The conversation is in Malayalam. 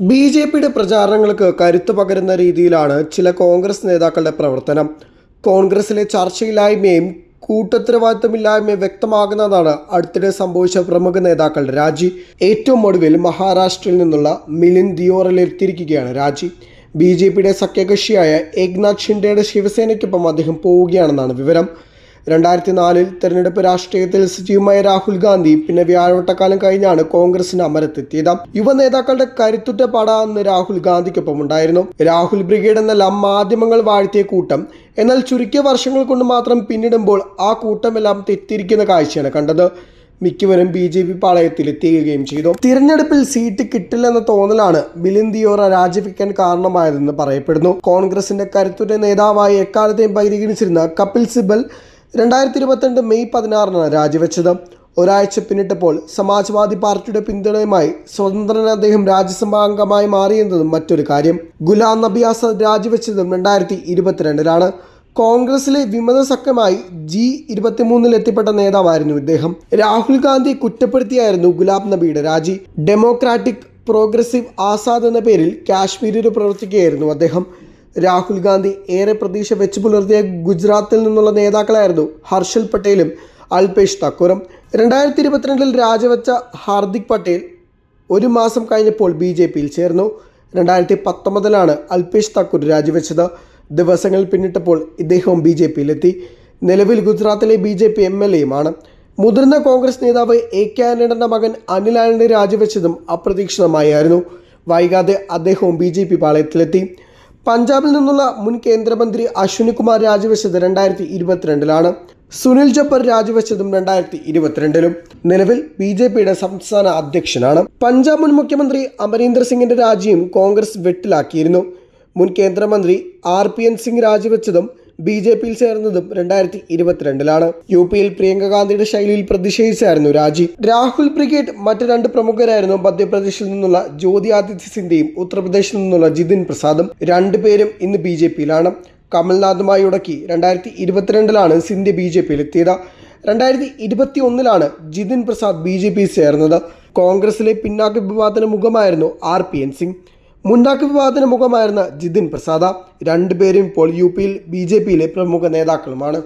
ബി ജെ പിയുടെ പ്രചാരണങ്ങൾക്ക് കരുത്തു പകരുന്ന രീതിയിലാണ് ചില കോൺഗ്രസ് നേതാക്കളുടെ പ്രവർത്തനം. കോൺഗ്രസിലെ ചർച്ചയില്ലായ്മയും കൂട്ടുത്തരവാദിത്തമില്ലായ്മയും വ്യക്തമാകുന്നതാണ് അടുത്തിടെ സംഭവിച്ച പ്രമുഖ നേതാക്കളുടെ രാജി. ഏറ്റവും ഒടുവിൽ മഹാരാഷ്ട്രയിൽ നിന്നുള്ള മിലിൻ ദിയോറിൽ എത്തിയിരിക്കുകയാണ് രാജി. ബി ജെ പിയുടെ സഖ്യകക്ഷിയായ ഏക്നാഥ് ഷിൻഡെയുടെ ശിവസേനയ്ക്കൊപ്പം അദ്ദേഹം പോവുകയാണെന്നാണ് വിവരം. രണ്ടായിരത്തി നാലിൽ തെരഞ്ഞെടുപ്പ് രാഷ്ട്രീയത്തിൽ സജീവമായ രാഹുൽ ഗാന്ധി പിന്നെ വ്യാഴവട്ടക്കാലം കഴിഞ്ഞാണ് കോൺഗ്രസിന് അമരത്തെത്തിയത്. യുവ നേതാക്കളുടെ കരുത്തുറ്റ പട അന്ന് രാഹുൽ ഗാന്ധിക്കൊപ്പം ഉണ്ടായിരുന്നു രാഹുൽ ബ്രിഗേഡ് എന്നെല്ലാം മാധ്യമങ്ങൾ വാഴ്ത്തിയ കൂട്ടം എന്നാൽ ചുരുക്കിയ വർഷങ്ങൾ കൊണ്ട് മാത്രം പിന്നിടുമ്പോൾ ആ കൂട്ടമെല്ലാം തെറ്റിരിക്കുന്ന കാഴ്ചയാണ് കണ്ടത്. മിക്കവരും ബി ജെ പി പാളയത്തിലെത്തിയുകയും ചെയ്തു. തിരഞ്ഞെടുപ്പിൽ സീറ്റ് കിട്ടില്ലെന്ന തോന്നലാണ് ദിയോറ രാജിവെക്കാൻ കാരണമായതെന്ന് പറയപ്പെടുന്നു. കോൺഗ്രസിന്റെ കരുത്തുറ്റ നേതാവായി എക്കാലത്തെയും പരിഗണിച്ചിരുന്ന കപിൽ സിബൽ രണ്ടായിരത്തി ഇരുപത്തിരണ്ട് മെയ് പതിനാറിനാണ് രാജിവെച്ചത്. ഒരാഴ്ച പിന്നിട്ടപ്പോൾ സമാജ്വാദി പാർട്ടിയുടെ പിന്തുണയുമായി സ്വതന്ത്രൻ അദ്ദേഹം രാജ്യസഭാ അംഗമായി മാറിയെന്നതും മറ്റൊരു കാര്യം. ഗുലാം നബി ആസാദ് രാജിവെച്ചതും രണ്ടായിരത്തി ഇരുപത്തിരണ്ടിലാണ് കോൺഗ്രസിലെ വിമത സഖ്യമായി ജി ഇരുപത്തിമൂന്നിൽ എത്തിപ്പെട്ട നേതാവായിരുന്നു ഇദ്ദേഹം. രാഹുൽ ഗാന്ധി കുറ്റപ്പെടുത്തിയായിരുന്നു ഗുലാം നബിയുടെ രാജി. ഡെമോക്രാറ്റിക് പ്രോഗ്രസീവ് ആസാദ് എന്ന പേരിൽ കാശ്മീരിൽ പ്രവർത്തിക്കുകയായിരുന്നു അദ്ദേഹം. രാഹുൽ ഗാന്ധി ഏറെ പ്രതീക്ഷ വെച്ചു പുലർത്തിയ ഗുജറാത്തിൽ നിന്നുള്ള നേതാക്കളായിരുന്നു ഹർഷൽ പട്ടേലും അൽപേഷ് താക്കൂറും. രണ്ടായിരത്തി ഇരുപത്തിരണ്ടിൽ രാജിവെച്ച ഹാർദിക് പട്ടേൽ ഒരു മാസം കഴിഞ്ഞപ്പോൾ ബി ജെ പിയിൽ ചേർന്നു. രണ്ടായിരത്തി പത്തൊമ്പതിലാണ് അൽപേഷ് താക്കൂർ രാജിവെച്ചത്. ദിവസങ്ങൾ പിന്നിട്ടപ്പോൾ ഇദ്ദേഹവും ബി ജെ പിയിലെത്തി. നിലവിൽ ഗുജറാത്തിലെ B J P M L എയുമാണ്. മുതിർന്ന കോൺഗ്രസ് നേതാവ് എ കെ ആന്റണിയുടെ മകൻ അനിൽ ആന്റണി രാജിവെച്ചതും അപ്രതീക്ഷിതമായിരുന്നു. വൈകാതെ അദ്ദേഹവും ബി ജെ പി പാളയത്തിലെത്തി. പഞ്ചാബിൽ നിന്നുള്ള മുൻ കേന്ദ്രമന്ത്രി അശ്വിനി കുമാർ രാജിവെച്ചത് രണ്ടായിരത്തി ഇരുപത്തിരണ്ടിലാണ് സുനിൽ ജബ്ബർ രാജിവെച്ചതും രണ്ടായിരത്തി ഇരുപത്തിരണ്ടിലും നിലവിൽ ബി ജെ പിയുടെ സംസ്ഥാന അധ്യക്ഷനാണ്. പഞ്ചാബ് മുൻ മുഖ്യമന്ത്രി അമരീന്ദർ സിംഗിന്റെ രാജിയും കോൺഗ്രസ് വെട്ടിലാക്കിയിരുന്നു. മുൻ കേന്ദ്രമന്ത്രി ആർ പി എൻ സിംഗ് രാജിവെച്ചതും ബി ജെ പിയിൽ ചേർന്നതും രണ്ടായിരത്തി ഇരുപത്തിരണ്ടിലാണ് യു പിയിൽ പ്രിയങ്ക ഗാന്ധിയുടെ ശൈലിയിൽ പ്രതിഷേധിച്ചായിരുന്നു രാജി. രാഹുൽ ബ്രിഗേഡ് മറ്റു രണ്ട് പ്രമുഖരായിരുന്നു മധ്യപ്രദേശിൽ നിന്നുള്ള ജ്യോതി ആദിത്യ സിന്ധ്യയും ഉത്തർപ്രദേശിൽ നിന്നുള്ള ജിതിൻ പ്രസാദും. രണ്ടുപേരും ഇന്ന് ബി ജെ പിയിലാണ്. കമൽനാഥുമായി ഉടക്കി രണ്ടായിരത്തി ഇരുപത്തിരണ്ടിലാണ് സിന്ധ്യ ബി ജെ പിയിൽ എത്തിയത് രണ്ടായിരത്തി ഇരുപത്തി ഒന്നിലാണ് ജിതിൻ പ്രസാദ് ബി ജെ പിയിൽ ചേർന്നത്. കോൺഗ്രസിലെ പിന്നാക്ക വിഭാഗത്തിന് മുഖമായിരുന്നു ആർ പി എൻ സിംഗ്. മുണ്ടാക്ക വിവാദത്തിന് മുഖമായിരുന്ന ജിതിൻ പ്രസാദ രണ്ടുപേരും ഇപ്പോൾ യു പിയിൽ ബി ജെ പിയിലെ പ്രമുഖ നേതാക്കളുമാണ്.